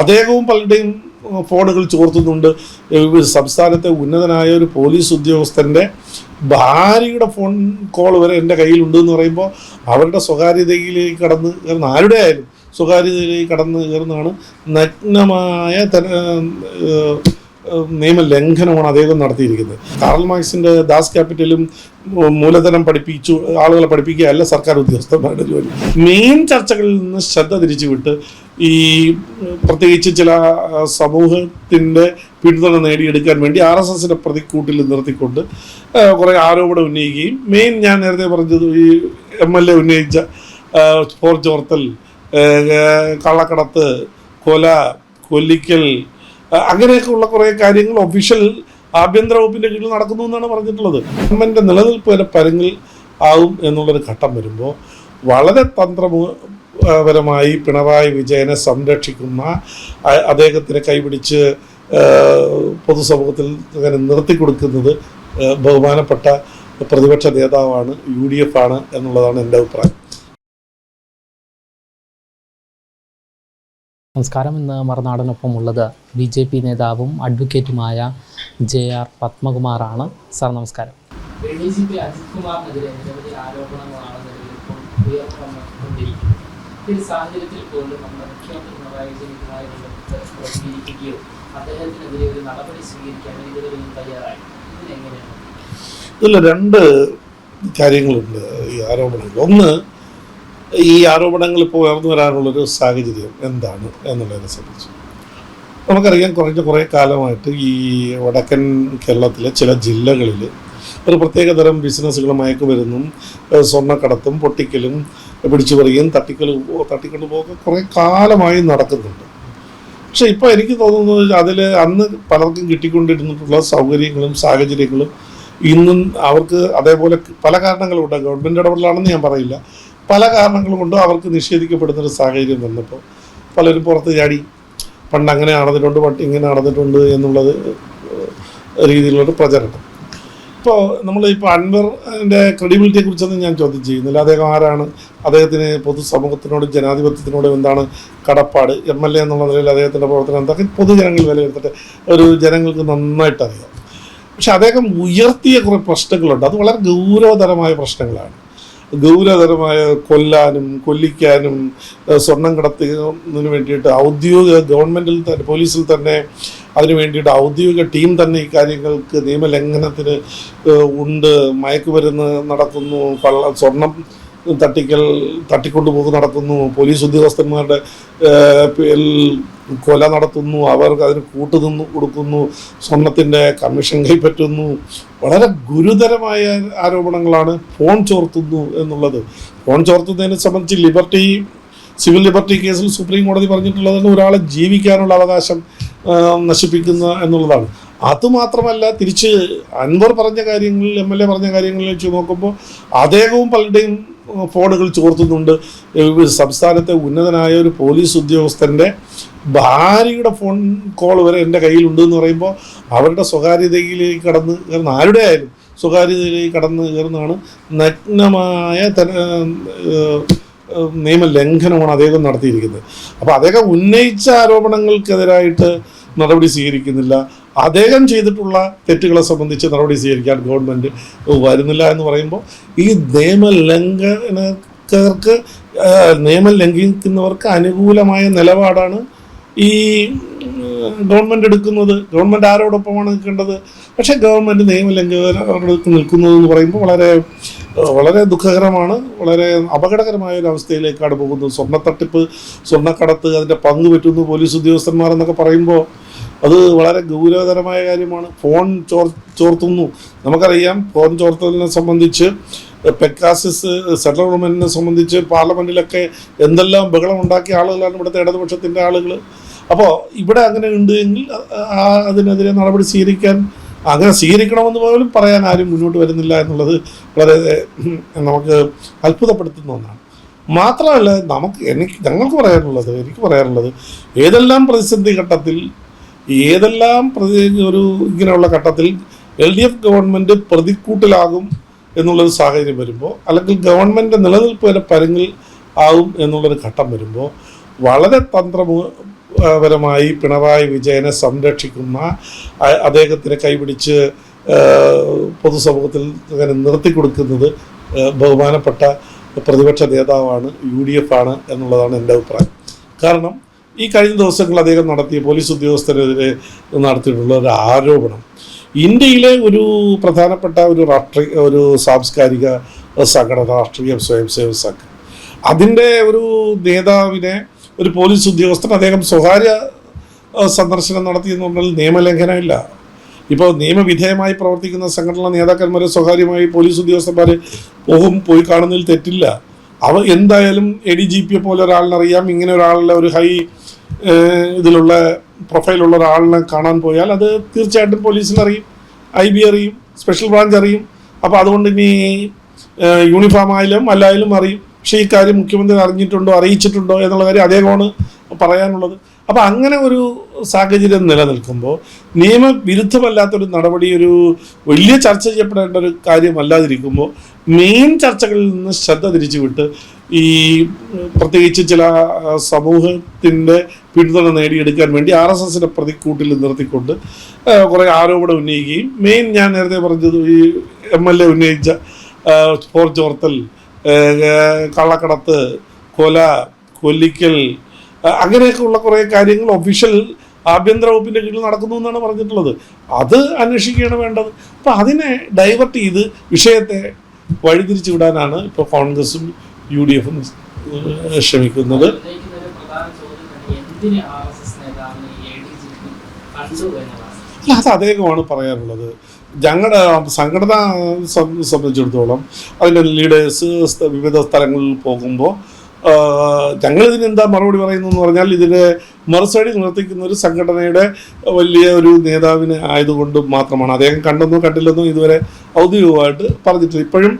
അദ്ദേഹവും പലരുടെയും ഫോണുകൾ ചോർത്തുന്നുണ്ട്. സംസ്ഥാനത്തെ ഉന്നതനായ ഒരു പോലീസ് ഉദ്യോഗസ്ഥന്റെ ഭാര്യയുടെ ഫോൺ കോൾ വരെ എന്റെ കയ്യിലുണ്ട് എന്ന് പറയുമ്പോൾ അവരുടെ സ്വകാര്യതയിലേക്ക് കടന്ന് കയറുന്ന ആരുടെ ആയാലും സ്വകാര്യതയിലേക്ക് കടന്ന് കയറുന്നതാണ് നഗ്നമായ നിയമലംഘനമാണ് അദ്ദേഹം നടത്തിയിരിക്കുന്നത്. കാറൽ മാർക്സിന്റെ ദാസ് ക്യാപിറ്റലും മൂലധനം പഠിപ്പിച്ചു ആളുകളെ പഠിപ്പിക്കുകയല്ല സർക്കാർ ഉദ്യോഗസ്ഥന്മാരുടെ ജോലി. മെയിൻ ചർച്ചകളിൽ നിന്ന് ശ്രദ്ധ തിരിച്ചുവിട്ട് ഈ പ്രത്യേകിച്ച് ചില സമൂഹത്തിന്റെ പിന്തുണ നേടിയെടുക്കാൻ വേണ്ടി ആർ എസ് എസിന്റെ പ്രതിക്കൂട്ടിൽ നിർത്തിക്കൊണ്ട് കുറേ ആരോപണം ഉന്നയിക്കുകയും മെയിൻ ഞാൻ നേരത്തെ പറഞ്ഞത് ഈ എം എൽ എ ഉന്നയിച്ച ഫോർ ചോർത്തൽ കള്ളക്കടത്ത് കൊല കൊല്ലിക്കൽ അങ്ങനെയൊക്കെയുള്ള അങ്ങനെയൊക്കെ കുറേ കാര്യങ്ങൾ ഒഫീഷ്യൽ ആഭ്യന്തര വകുപ്പിന്റെ കീഴിൽ നടക്കുന്നു എന്നാണ് പറഞ്ഞിട്ടുള്ളത്. ഗവൺമെന്റിന്റെ നിലനിൽപ്പ് വരെ പരുങ്ങിൽ ആവും എന്നുള്ളൊരു ഘട്ടം വരുമ്പോൾ വളരെ തന്ത്രപരമായി പിണറായി വിജയനെ സംരക്ഷിക്കുന്ന അദ്ദേഹത്തിനെ കൈപിടിച്ച് പൊതുസമൂഹത്തിൽ അങ്ങനെ നിർത്തി കൊടുക്കുന്നത് ബഹുമാനപ്പെട്ട പ്രതിപക്ഷ നേതാവാണ് യു ഡി എഫ് ആണ് എന്നുള്ളതാണ് എന്റെ അഭിപ്രായം. നമസ്കാരം. ഇന്ന് മറുനാടനൊപ്പം ഉള്ളത് ബി ജെ പി നേതാവും അഡ്വക്കേറ്റുമായ ജെ ആർ പത്മകുമാറാണ്. സാർ നമസ്കാരം. ഡി ജി പി അജിത് കുമാറിനെതിരെ നിരവധി ആരോപണങ്ങളാണ് നിലവിലിപ്പോൾ ഉയർന്നുകൊണ്ടിരിക്കുന്നത് ഈ ഒരു സാഹചര്യത്തിൽ പോലും നമ്മുടെ മുഖ്യമന്ത്രി പിണറായി വിജയൻ പ്രതികരിക്കുകയോ അദ്ദേഹത്തിനെതിരെ ഒരു നടപടി സ്വീകരിക്കാനോ ഇതുവരെയും തയ്യാറായി. ഇതിനെങ്ങനെയാണ് ഇതിൽ രണ്ട് കാര്യങ്ങളുണ്ട് ഈ ആരോപണങ്ങൾ. ഒന്ന് ഈ ആരോപണങ്ങൾ ഇപ്പോൾ ഉയർന്നു വരാനുള്ളൊരു സാഹചര്യം എന്താണ് എന്നുള്ളതിനെ സംബന്ധിച്ച്. നമുക്കറിയാം കുറഞ്ഞ കുറേ കാലമായിട്ട് ഈ വടക്കൻ കേരളത്തിലെ ചില ജില്ലകളിൽ ഒരു പ്രത്യേകതരം ബിസിനസ്സുകൾ മയക്കുമരുന്നും സ്വർണക്കടത്തും പൊട്ടിക്കലും പിടിച്ചുപറിയും തട്ടിക്കൽ തട്ടിക്കൊണ്ട് പോകുക കുറേ കാലമായി നടക്കുന്നുണ്ട്. പക്ഷെ ഇപ്പോൾ എനിക്ക് തോന്നുന്നത് അതിൽ അന്ന് പലർക്കും കിട്ടിക്കൊണ്ടിരുന്നിട്ടുള്ള സൗകര്യങ്ങളും സാഹചര്യങ്ങളും ഇന്നും അവർക്ക് അതേപോലെ പല കാരണങ്ങളുണ്ട് ഗവൺമെന്റ് ഇടപെടലാണെന്ന് ഞാൻ പറയില്ല. പല കാരണങ്ങൾ കൊണ്ടും അവർക്ക് നിഷേധിക്കപ്പെടുന്ന ഒരു സാഹചര്യം വന്നപ്പോൾ പലരും പുറത്ത് ചാടി പണ്ട് അങ്ങനെ നടന്നിട്ടുണ്ട് പണ്ട് ഇങ്ങനെ നടന്നിട്ടുണ്ട് എന്നുള്ളത് രീതിയിലുള്ളൊരു പ്രചരണം. ഇപ്പോൾ നമ്മൾ ഇപ്പോൾ അൻവറിന്റെ ക്രെഡിബിലിറ്റിയെ കുറിച്ചൊന്നും ഞാൻ ചോദ്യം ചെയ്യുന്നില്ല. അദ്ദേഹം ആരാണ്? അദ്ദേഹത്തിന് പൊതുസമൂഹത്തിനോടും ജനാധിപത്യത്തിനോടും എന്താണ് കടപ്പാട്? എം എൽ എ എന്നുള്ള നിലയിൽ അദ്ദേഹത്തിന്റെ പ്രവർത്തനം എന്തൊക്കെ? പൊതുജനങ്ങൾ വിലയിരുത്തട്ടെ. ഒരു ജനങ്ങൾക്ക് നന്നായിട്ട് അറിയാം പക്ഷെ അദ്ദേഹം ഉയർത്തിയ കുറേ പ്രശ്നങ്ങളുണ്ട്. അത് വളരെ ഗൗരവതരമായ പ്രശ്നങ്ങളാണ്. ഗൗരവതരമായ കൊല്ലാനും കൊല്ലിക്കാനും സ്വർണം കടത്തുന്നതിന് വേണ്ടിയിട്ട് ഔദ്യോഗിക ഗവൺമെന്റിൽ തന്നെ പോലീസിൽ തന്നെ അതിന് വേണ്ടിയിട്ട് ഔദ്യോഗിക ടീം തന്നെ ഈ കാര്യങ്ങൾക്ക് നിയമലംഘനത്തിന് ഉണ്ട്. മയക്കുമരുന്ന് നടക്കുന്നു കള്ള സ്വർണം തട്ടിക്കൽ തട്ടിക്കൊണ്ടുപോക്ക് നടത്തുന്നു പോലീസ് ഉദ്യോഗസ്ഥന്മാരുടെ കൊല നടത്തുന്നു അവർക്ക് അതിന് കൂട്ടുനിന്ന് കൊടുക്കുന്നു സ്വർണത്തിന്റെ കമ്മീഷൻ കൈപ്പറ്റുന്നു. വളരെ ഗുരുതരമായ ആരോപണങ്ങളാണ് ഫോൺ ചോർത്തുന്നു എന്നുള്ളത്. ഫോൺ ചോർത്തുന്നതിനെ സംബന്ധിച്ച് ലിബർട്ടി സിവിൽ ലിബർട്ടി കേസിൽ സുപ്രീം കോടതി പറഞ്ഞിട്ടുള്ളതെന്ന് ഒരാളെ ജീവിക്കാനുള്ള അവകാശം നശിപ്പിക്കുന്ന എന്നുള്ളതാണ്. അതുമാത്രമല്ല തിരിച്ച് അൻവർ പറഞ്ഞ കാര്യങ്ങളിൽ എം എൽ എ പറഞ്ഞ കാര്യങ്ങളിൽ വെച്ച് നോക്കുമ്പോൾ അദ്ദേഹവും പലരുടെയും ഫോണുകൾ ചോർത്തുന്നുണ്ട്. സംസ്ഥാനത്തെ ഉന്നതനായ ഒരു പോലീസ് ഉദ്യോഗസ്ഥന്റെ ഭാര്യയുടെ ഫോൺ കോൾ വരെ എന്റെ കയ്യിലുണ്ട് എന്ന് പറയുമ്പോൾ അവരുടെ സ്വകാര്യതയിലേക്ക് കടന്ന് കയറുന്ന ആരുടെ ആയാലും സ്വകാര്യതയിലേക്ക് കടന്ന് കയറുന്നതാണ് നഗ്നമായ നിയമലംഘനമാണ് അദ്ദേഹം നടത്തിയിരിക്കുന്നത്. അപ്പോൾ അദ്ദേഹം ഉന്നയിച്ച ആരോപണങ്ങൾക്കെതിരായിട്ട് നടപടി സ്വീകരിക്കുന്നില്ല. അദ്ദേഹം ചെയ്തിട്ടുള്ള തെറ്റുകളെ സംബന്ധിച്ച് നടപടി സ്വീകരിക്കാൻ ഗവൺമെന്റ് വരുന്നില്ല എന്ന് പറയുമ്പോൾ ഈ നിയമലംഘനക്കാർക്ക് നിയമം ലംഘിക്കുന്നവർക്ക് അനുകൂലമായ നിലപാടാണ് ഈ ഗവൺമെന്റ് എടുക്കുന്നത് ഗവൺമെന്റ് ആരോടൊപ്പമാണ് നിൽക്കേണ്ടത്? പക്ഷേ ഗവൺമെന്റ് നിയമലംഘകരോട് നിൽക്കുന്നത് എന്ന് പറയുമ്പോൾ വളരെ വളരെ ദുഃഖകരമാണ്. വളരെ അപകടകരമായ ഒരു അവസ്ഥയിലേക്കാണ് പോകുന്നത്. സ്വർണത്തട്ടിപ്പ് സ്വർണക്കടത്ത് അതിന്റെ പങ്ക് പറ്റുന്നു പോലീസ് ഉദ്യോഗസ്ഥന്മാർ എന്നൊക്കെ പറയുമ്പോൾ അത് വളരെ ഗൗരവതരമായ കാര്യമാണ്. ഫോൺ ചോർ ചോർത്തുന്നു. നമുക്കറിയാം ഫോൺ ചോർത്തലിനെ സംബന്ധിച്ച് പെക്കാസിസ് സെൻട്രൽ ഗവൺമെന്റിനെ സംബന്ധിച്ച് പാർലമെന്റിലൊക്കെ എന്തെല്ലാം ബഹളം ഉണ്ടാക്കിയ ആളുകളാണ് ഇവിടുത്തെ ഇടതുപക്ഷത്തിന്റെ ആളുകൾ അപ്പോൾ ഇവിടെ അങ്ങനെ ഉണ്ട് എങ്കിൽ അതിനെതിരെ നടപടി സ്വീകരിക്കാൻ അങ്ങനെ സ്വീകരിക്കണമെന്ന് പോലും പറയാൻ ആരും മുന്നോട്ട് വരുന്നില്ല എന്നുള്ളത് വളരെ നമുക്ക് അത്ഭുതപ്പെടുത്തുന്ന ഒന്നാണ്. മാത്രമല്ല നമുക്ക് എനിക്ക് ഞങ്ങൾക്ക് പറയാനുള്ളത് എനിക്ക് പറയാനുള്ളത് ഏതെല്ലാം പ്രതിസന്ധി ഘട്ടത്തിൽ ഏതെല്ലാം പ്രതി ഒരു ഇങ്ങനെയുള്ള ഘട്ടത്തിൽ എൽ ഡി എഫ് ഗവൺമെന്റ് പ്രതിക്കൂട്ടിലാകും എന്നുള്ളൊരു സാഹചര്യം വരുമ്പോൾ അല്ലെങ്കിൽ ഗവൺമെന്റ് നിലനിൽപ്പ് വരെ പരുങ്ങിൽ ആകും എന്നുള്ളൊരു ഘട്ടം വരുമ്പോൾ വളരെ പരമായി പിണറായി വിജയനെ സംരക്ഷിക്കുന്ന അദ്ദേഹത്തിനെ കൈപിടിച്ച് പൊതുസമൂഹത്തിൽ അങ്ങനെ നിർത്തി കൊടുക്കുന്നത് ബഹുമാനപ്പെട്ട പ്രതിപക്ഷ നേതാവാണ് യു ഡി എഫ് ആണ് എന്നുള്ളതാണ് എന്റെ അഭിപ്രായം. കാരണം ഈ കഴിഞ്ഞ ദിവസങ്ങൾ അദ്ദേഹം നടത്തിയ പോലീസ് ഉദ്യോഗസ്ഥരെതിരെ നടത്തിയിട്ടുള്ള ഒരു ആരോപണം ഇന്ത്യയിലെ ഒരു പ്രധാനപ്പെട്ട ഒരു രാഷ്ട്രീയ ഒരു സാംസ്കാരിക സംഘടന രാഷ്ട്രീയ സ്വയംസേവക സംഘം അതിന്റെ ഒരു നേതാവിനെ ഒരു പോലീസ് ഉദ്യോഗസ്ഥൻ അദ്ദേഹം സ്വകാര്യ സന്ദർശനം നടത്തി എന്ന് പറഞ്ഞാൽ നിയമലംഘനമില്ല. ഇപ്പോൾ നിയമവിധേയമായി പ്രവർത്തിക്കുന്ന സംഘടനാ നേതാക്കന്മാരെ സ്വകാര്യമായി പോലീസ് ഉദ്യോഗസ്ഥന്മാർ പോകും പോയി കാണുന്നതിൽ തെറ്റില്ല. അവ എന്തായാലും എ ഡി ജി പിയെ പോലെ ഒരാളിനെ അറിയാം ഇങ്ങനെ ഒരാളുടെ ഒരു ഹൈ ഇതിലുള്ള പ്രൊഫൈലുള്ള ഒരാളിനെ കാണാൻ പോയാൽ അത് തീർച്ചയായിട്ടും പോലീസിനറിയും ഐ ബി അറിയും സ്പെഷ്യൽ ബ്രാഞ്ച് അറിയും. അപ്പോൾ അതുകൊണ്ട് ഇനി യൂണിഫോം ആയാലും അല്ലായാലും അറിയും. പക്ഷേ ഈ കാര്യം മുഖ്യമന്ത്രി അറിഞ്ഞിട്ടുണ്ടോ അറിയിച്ചിട്ടുണ്ടോ എന്നുള്ള കാര്യം അദ്ദേഹമാണ് പറയാനുള്ളത്. അപ്പോൾ അങ്ങനെ ഒരു സാഹചര്യം നിലനിൽക്കുമ്പോൾ നിയമവിരുദ്ധമല്ലാത്തൊരു നടപടി ഒരു വലിയ ചർച്ച ചെയ്യപ്പെടേണ്ട ഒരു കാര്യമല്ലാതിരിക്കുമ്പോൾ മെയിൻ ചർച്ചകളിൽ നിന്ന് ശ്രദ്ധ തിരിച്ചു വിട്ട് ഈ പ്രത്യേകിച്ച് ചില സമൂഹത്തിന്റെ പിന്തുണ നേടിയെടുക്കാൻ വേണ്ടി ആർ എസ് എസിന്റെ പ്രതിക്കൂട്ടിൽ നിർത്തിക്കൊണ്ട് കുറേ ആരോപണം ഉന്നയിക്കുകയും മെയിൻ ഞാൻ നേരത്തെ പറഞ്ഞത് ഈ എം എൽ എ ഉന്നയിച്ച ഫോർ ചോർത്തൽ കള്ളക്കടത്ത് കൊല കൊല്ലിക്കൽ അങ്ങനെയൊക്കെയുള്ള കുറേ കാര്യങ്ങൾ ഒഫീഷ്യൽ ആഭ്യന്തര വകുപ്പിന്റെ കീഴിൽ നടക്കുന്നു എന്നാണ് പറഞ്ഞിട്ടുള്ളത്. അത് അന്വേഷിക്കുകയാണ് വേണ്ടത്. അപ്പം അതിനെ ഡൈവേർട്ട് ചെയ്ത് വിഷയത്തെ വഴിതിരിച്ചു വിടാനാണ് ഇപ്പോൾ കോൺഗ്രസും യു ഡി എഫും ശ്രമിക്കുന്നത് അല്ല അത് അദ്ദേഹമാണ് പറയാനുള്ളത്. ഞങ്ങളുടെ സംഘടന സംബന്ധിച്ചിടത്തോളം അതിന്റെ ലീഡേഴ്സ് വിവിധ സ്ഥലങ്ങളിൽ പോകുമ്പോൾ ഞങ്ങളിതിന് എന്താ മറുപടി പറയുന്നു എന്ന് പറഞ്ഞാൽ ഇതിന്റെ മറുസൈഡിൽ നിർത്തിക്കുന്ന ഒരു സംഘടനയുടെ വലിയ ഒരു നേതാവിനെ ആയതുകൊണ്ട് മാത്രമാണ്. അദ്ദേഹം കണ്ടെന്നോ കണ്ടില്ലെന്നോ ഇതുവരെ ഔദ്യോഗികമായിട്ട് പറഞ്ഞിട്ടില്ല. ഇപ്പോഴും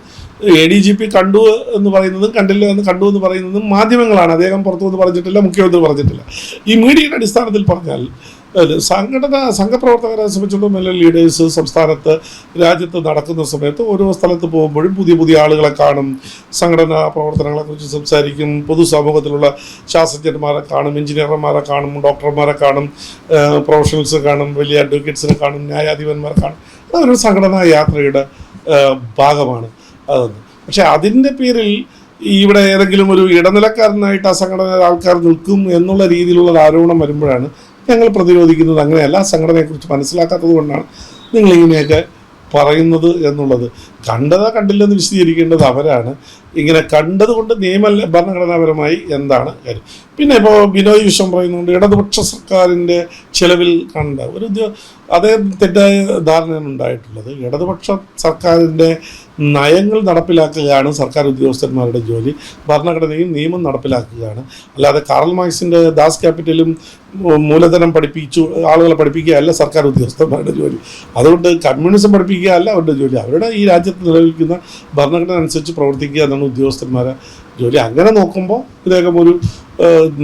എ ഡി ജി പി കണ്ടു എന്ന് പറയുന്നതും കണ്ടില്ല എന്ന് കണ്ടു എന്ന് പറയുന്നതും മാധ്യമങ്ങളാണ്. അദ്ദേഹം പുറത്തു പറഞ്ഞിട്ടില്ല മുഖ്യമന്ത്രി പറഞ്ഞിട്ടില്ല. ഈ മീഡിയയുടെ അടിസ്ഥാനത്തിൽ പറഞ്ഞാൽ സംഘടന സംഘപ്രവർത്തകരെ സംബന്ധിച്ചിടത്തോളം നല്ല ലീഡേഴ്സ് സംസ്ഥാനത്ത് രാജ്യത്ത് നടക്കുന്ന സമയത്ത് ഓരോ സ്ഥലത്ത് പോകുമ്പോഴും പുതിയ പുതിയ ആളുകളെ കാണും. സംഘടനാ പ്രവർത്തനങ്ങളെക്കുറിച്ച് സംസാരിക്കും. പൊതുസമൂഹത്തിലുള്ള ശാസ്ത്രജ്ഞന്മാരെ കാണും എഞ്ചിനീയർമാരെ കാണും ഡോക്ടർമാരെ കാണും പ്രൊഫഷണൽസ് കാണും വലിയ അഡ്വക്കേറ്റ്സിനെ കാണും ന്യായാധിപന്മാരെ കാണും. അതൊരു സംഘടനാ യാത്രയുടെ ഭാഗമാണ്. അതൊന്ന്. പക്ഷെ അതിന്റെ പേരിൽ ഇവിടെ ഏതെങ്കിലും ഒരു ഇടനിലക്കാരനായിട്ട് ആ സംഘടന ആൾക്കാർ നിൽക്കും എന്നുള്ള രീതിയിലുള്ള ആരോപണം വരുമ്പോഴാണ് ഞങ്ങൾ പ്രതിരോധിക്കുന്നത് അങ്ങനെയല്ല സംഘടനയെക്കുറിച്ച് മനസ്സിലാക്കാത്തത് കൊണ്ടാണ് നിങ്ങളിങ്ങനെയൊക്കെ പറയുന്നത് എന്നുള്ളത്. കണ്ടതാ കണ്ടില്ലെന്ന് വിശദീകരിക്കേണ്ടത് അവരാണ്. ഇങ്ങനെ കണ്ടതുകൊണ്ട് നിയമ ഭരണഘടനാപരമായി എന്താണ് കാര്യം? പിന്നെ ഇപ്പോൾ ബിനോയ് വിശ്വം പറയുന്നുണ്ട് ഇടതുപക്ഷ സർക്കാരിന്റെ ചിലവിൽ കണ്ട ഒരു അതേ തെറ്റായ ധാരണയാണ് ഉണ്ടായിട്ടുള്ളത്. ഇടതുപക്ഷ സർക്കാരിന്റെ നയങ്ങൾ നടപ്പിലാക്കുകയാണ് സർക്കാർ ഉദ്യോഗസ്ഥന്മാരുടെ ജോലി. ഭരണഘടനയും നിയമം നടപ്പിലാക്കുകയാണ്. അല്ലാതെ കാറൽ മാർക്സിന്റെ ദാസ് ക്യാപിറ്റലും മൂലധനം പഠിപ്പിച്ചു ആളുകളെ പഠിപ്പിക്കുകയല്ല സർക്കാർ ഉദ്യോഗസ്ഥന്മാരുടെ ജോലി. അതുകൊണ്ട് കമ്മ്യൂണിസം പഠിപ്പിക്കുക അല്ല അവരുടെ ജോലി. അവരുടെ ഈ രാജ്യത്ത് നിലനിൽക്കുന്ന ഭരണഘടന അനുസരിച്ച് പ്രവർത്തിക്കുക എന്നാണ് ഉദ്യോഗസ്ഥന്മാരെ ജോലി. അങ്ങനെ നോക്കുമ്പോൾ ഇദ്ദേഹം ഒരു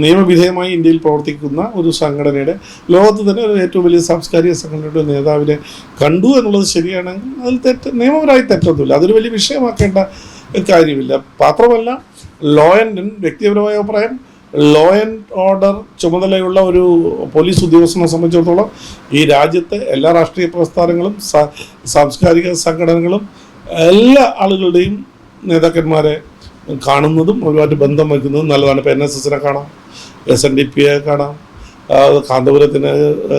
നിയമവിധേയമായി ഇന്ത്യയിൽ പ്രവർത്തിക്കുന്ന ഒരു സംഘടനയുടെ ലോകത്ത് തന്നെ ഒരു ഏറ്റവും വലിയ സാംസ്കാരിക സംഘടനയുടെ നേതാവിനെ കണ്ടു എന്നുള്ളത് ശരിയാണെങ്കിൽ അതിൽ തെറ്റ് നിയമപരമായി തെറ്റൊന്നുമില്ല. അതൊരു വലിയ വിഷയമാക്കേണ്ട കാര്യമില്ല. മാത്രമല്ല ലോ ആൻഡ് വ്യക്തിപരമായ അഭിപ്രായം ലോ ആൻഡ് ഓർഡർ ചുമതലയുള്ള ഒരു പോലീസ് ഉദ്യോഗസ്ഥനെ സംബന്ധിച്ചിടത്തോളം ഈ രാജ്യത്തെ എല്ലാ രാഷ്ട്രീയ പ്രസ്ഥാനങ്ങളും സാംസ്കാരിക സംഘടനകളും എല്ലാ ആളുകളുടെയും നേതാക്കന്മാരെ കാണുന്നതും അവരുമായിട്ട് ബന്ധം വയ്ക്കുന്നതും നല്ലതാണ്. ഇപ്പോൾ എൻ എസ് എസിനെ കാണാം. എസ് എൻ ഡി പിയെ കാണാം. കാന്തപുരത്തിനെ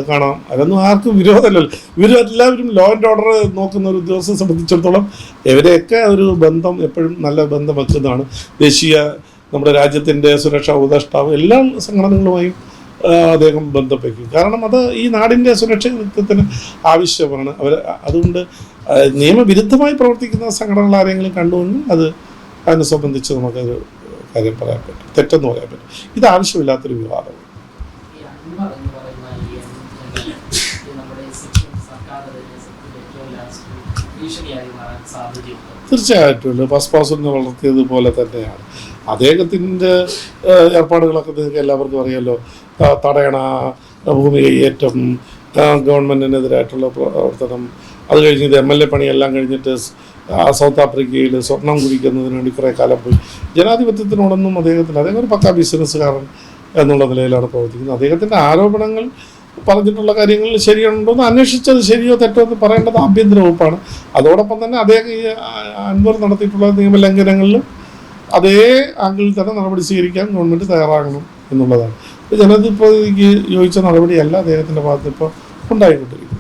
കാണാം. അതൊന്നും ആർക്കും വിരോധമല്ലല്ലോ. ഇവരെല്ലാവരും ലോ ആൻഡ് ഓർഡർ നോക്കുന്ന ഒരു ഉദ്യോഗസ്ഥനെ സംബന്ധിച്ചിടത്തോളം ഇവരെയൊക്കെ ഒരു ബന്ധം എപ്പോഴും നല്ല ബന്ധം വെക്കുന്നതാണ് ദേശീയ നമ്മുടെ രാജ്യത്തിന്റെ സുരക്ഷാ ഉപദേഷ്ടാവ് എല്ലാ സംഘടനകളുമായും അദ്ദേഹം ബന്ധപ്പെക്കും കാരണം അത് ഈ നാടിന്റെ സുരക്ഷിതത്വത്തിന് ആവശ്യമാണ്. അവർ അതുകൊണ്ട് നിയമവിരുദ്ധമായി പ്രവർത്തിക്കുന്ന സംഘടനകൾ ആരെങ്കിലും കണ്ടുവെങ്കിൽ അത് അതിനെ സംബന്ധിച്ച് നമുക്കൊരു കാര്യം പറയാൻ പറ്റും. തെറ്റെന്ന് പറയാൻ പറ്റും. ഇത് ആവശ്യമില്ലാത്തൊരു വിവാദമാണ് തീർച്ചയായിട്ടും. ബസ് പാസിനെ വളർത്തിയതുപോലെ തന്നെയാണ്. അദ്ദേഹത്തിന്റെ ഏർപ്പാടുകളൊക്കെ നിങ്ങൾക്ക് എല്ലാവർക്കും അറിയാമല്ലോ തടയണ ഭൂമി കൈയേറ്റം ഗവൺമെന്റിനെതിരായിട്ടുള്ള പ്രവർത്തനം. അത് കഴിഞ്ഞ് ഇത് എം എൽ എ പണിയെല്ലാം കഴിഞ്ഞിട്ട് ആ, സൗത്ത് ആഫ്രിക്കയിൽ സ്വർണം കുടിക്കുന്നതിന് വേണ്ടി കുറേ കാലം പോയി. ജനാധിപത്യത്തിനോടൊന്നും അദ്ദേഹത്തിന് അദ്ദേഹം ഒരു പക്കാ ബിസിനസ്സുകാരൻ എന്നുള്ള നിലയിലാണ് പ്രവർത്തിക്കുന്നത്. അദ്ദേഹത്തിന്റെ ആരോപണങ്ങൾ പറഞ്ഞിട്ടുള്ള കാര്യങ്ങൾ ശരിയുണ്ടോ എന്ന് അന്വേഷിച്ചത് ശരിയോ തെറ്റോ എന്ന് പറയേണ്ടത് ആഭ്യന്തര വകുപ്പാണ്. അതോടൊപ്പം തന്നെ അദ്ദേഹം ഈ അൻവർ നടത്തിയിട്ടുള്ള നിയമലംഘനങ്ങളിൽ അതേ ആംഗിളിൽ തന്നെ നടപടി സ്വീകരിക്കാൻ ഗവൺമെന്റ് തയ്യാറാകണം എന്നുള്ളതാണ്. ജനാധിപതിക്ക് യോജിച്ച നടപടിയല്ല അദ്ദേഹത്തിന്റെ ഭാഗത്ത് ഇപ്പോൾ ഉണ്ടായിക്കൊണ്ടിരിക്കുന്നത്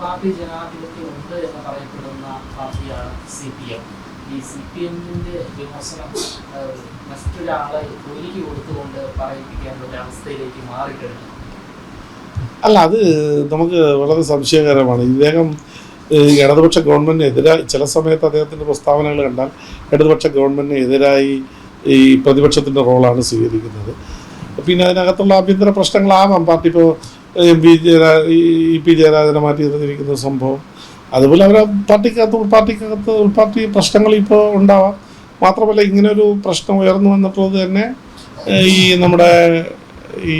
പാർട്ടി ജനാധിപത്യം ഉണ്ട് എന്ന് പറയപ്പെടുന്ന പാർട്ടിയാണ് സി പി എം ഈ സി പി എമ്മിന്റെ വിമർശനം മറ്റൊരാളെ ജോലിക്ക് കൊടുത്തുകൊണ്ട് പറയിപ്പിക്കേണ്ട ഒരു അവസ്ഥയിലേക്ക് മാറിക്കഴിഞ്ഞു. അല്ല അത് നമുക്ക് വളരെ സംശയകരമാണ്. ഇദ്ദേഹം ഇടതുപക്ഷ ഗവൺമെന്റിനെതിരായി ചില സമയത്ത് അദ്ദേഹത്തിന്റെ പ്രസ്താവനകൾ കണ്ടാൽ ഇടതുപക്ഷ ഗവൺമെന്റിനെതിരായി ഈ പ്രതിപക്ഷത്തിന്റെ റോളാണ് സ്വീകരിക്കുന്നത്. പിന്നെ അതിനകത്തുള്ള ആഭ്യന്തര പ്രശ്നങ്ങളാവാം. പാർട്ടി ഇപ്പോൾ എം പി ജയരാ ഇ പി ജയരാജനെ മാറ്റി നിർത്തിയിരിക്കുന്ന സംഭവം. അതുപോലെ അവരെ പാർട്ടിക്കകത്ത് ഉൾപാർട്ടിക്കകത്ത് ഉൾപാർട്ടി പ്രശ്നങ്ങൾ ഇപ്പോൾ ഉണ്ടാവാം. മാത്രമല്ല ഇങ്ങനൊരു പ്രശ്നം ഉയർന്നു വന്നപ്പോൾ തന്നെ ഈ നമ്മുടെ ഈ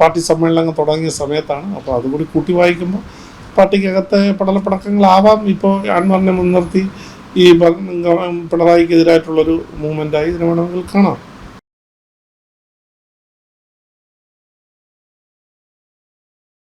പാർട്ടി സമ്മേളനങ്ങൾ തുടങ്ങിയ സമയത്താണ്. അപ്പോൾ അതുകൂടി കൂട്ടി വായിക്കുമ്പോൾ പാർട്ടിക്കകത്തെ പടലപ്പടക്കങ്ങളാവാം. ഇപ്പോൾ അൻവറിനെ മുൻനിർത്തി ഈ പിണറായിക്കെതിരായിട്ടുള്ളൊരു മൂവ്മെന്റായി ഇതിനെ വേണമെങ്കിൽ കാണാം.